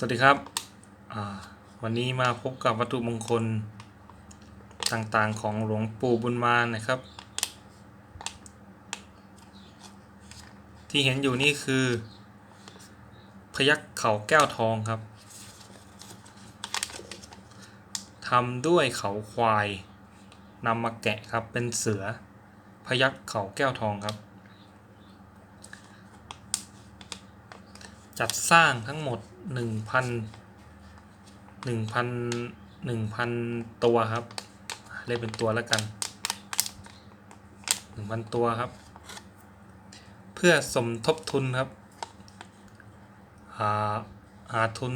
สวัสดีครับ วันนี้มาพบกับวัตถุมงคลต่างๆของหลวงปู่บุญมานะครับ ที่เห็นอยู่นี่คือ พยักเขาแก้วทองครับทำด้วยเขาควายนำมาแกะครับเป็นเสือ พยักเขาแก้วทองครับ จัดสร้างทั้งหมด 1,000 1,000 1,000ตัวครับ เรียกเป็นตัวแล้วกัน1,000ตัวครับ เพื่อสมทบทุนครับ หาหาทุน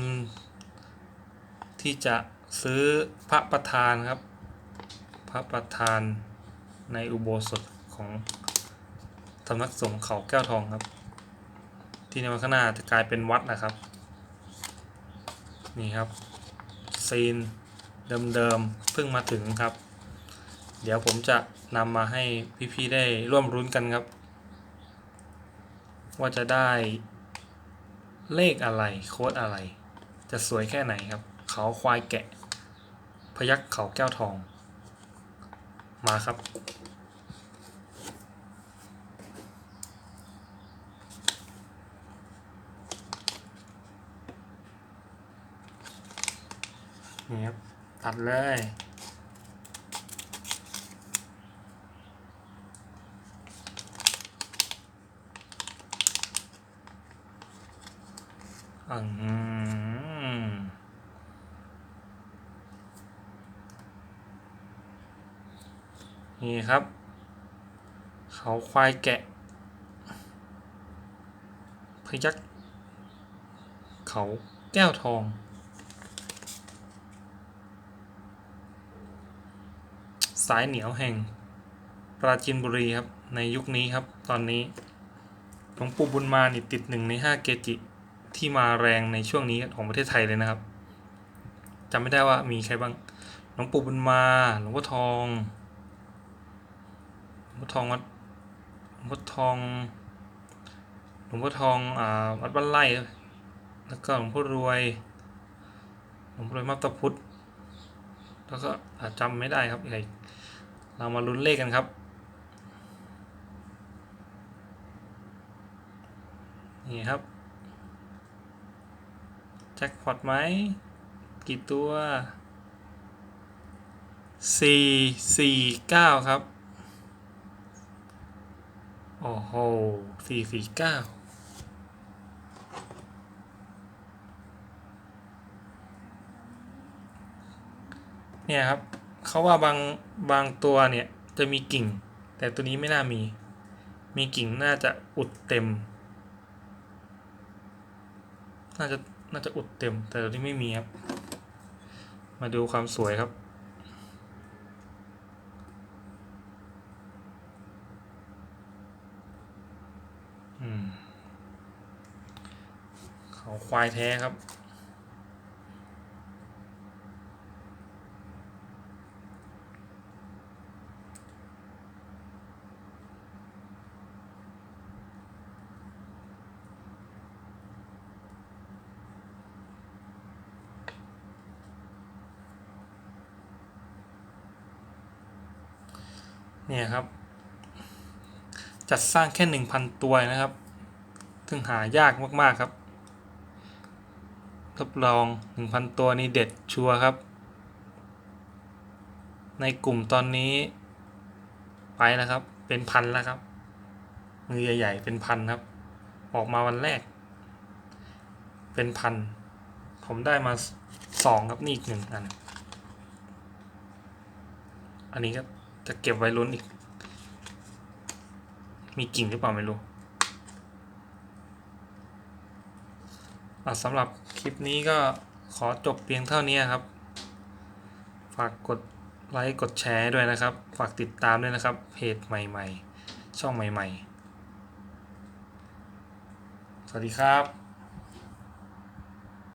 ที่จะซื้อพระประธานครับ พระประธานในอุโบสถของสำนักสงฆ์เขาแก้วทองครับ ที่ในวันข้างหน้าจะกลายเป็นวัดนะครับ นี่ครับซีนเดิมๆเพิ่งมาถึงครับ เดี๋ยวผมจะนำมาให้พี่ๆได้ร่วมรุ้นกันครับ ว่าจะได้เลขอะไรโค้ดอะไร จะสวยแค่ไหนครับ เขาควายแกะ พยักเขาแก้วทอง มาครับ ครับตัดเลย อืมนี่ครับ เขาควายแกะ พยัก เขาแก้วทอง สายเหนียวแห่ง ปราจีนบุรีครับ ในยุคนี้ครับ ตอนนี้หลวงปู่บุญมานี่ติดหนึ่งในห้าเกจิที่มาแรงในช่วงนี้ของประเทศไทยเลยนะครับจำไม่ได้ว่ามีใครบ้างหลวงปู่บุญมาหลวงพ่อทองหลวงพ่อทองวัดหลวงพ่อทองหลวงพ่อทองอ่าวัดบ้านไร่แล้วก็หลวงพ่อรวยหลวงพ่อรวยมัตตพุทธแล้วก็จำไม่ได้ครับใคร เรามาลุ้นเลขกันครับ นี่ครับ แจ็คพอตไหม กี่ตัวสี่สี่เก้าครับ โอ้โหสี่สี่เก้าเนี่ยครับ เขาว่าบางบางตัวเนี่ยจะมีกิ่ง แต่ตัวนี้ไม่น่ามี มีกิ่งน่าจะอุดเต็ม น่าจะน่าจะอุดเต็ม แต่ตัวนี้ไม่มีครับ มาดูความสวยครับอืมเขาควายแท้ครับ เนี่ยครับ จัดสร้างแค่หนึ่งพันตัวนะครับ ซึ่งหายากมากๆครับทดลองหนึ่งพันตัวนี้เด็ดชัวร์ครับ ในกลุ่มตอนนี้ ไปแล้วครับ เป็นพันแล้วครับ มือใหญ่ๆเป็นพันครับ ออกมาวันแรก เป็นพัน ผมได้มาสองครับนี่อีกหนึ่งอัน อันนี้ก็ จะเก็บไว้ลุ้นอีก มีกิ่งหรือเปล่าไม่รู้อสำหรับคลิปนี้ก็ขอจบเพียงเท่านี้ครับ ฝากกดไลค์กดแชร์ด้วยนะครับ ฝากติดตามด้วยนะครับ เพจใหม่ ๆ ช่องใหม่ ๆ สวัสดีครับ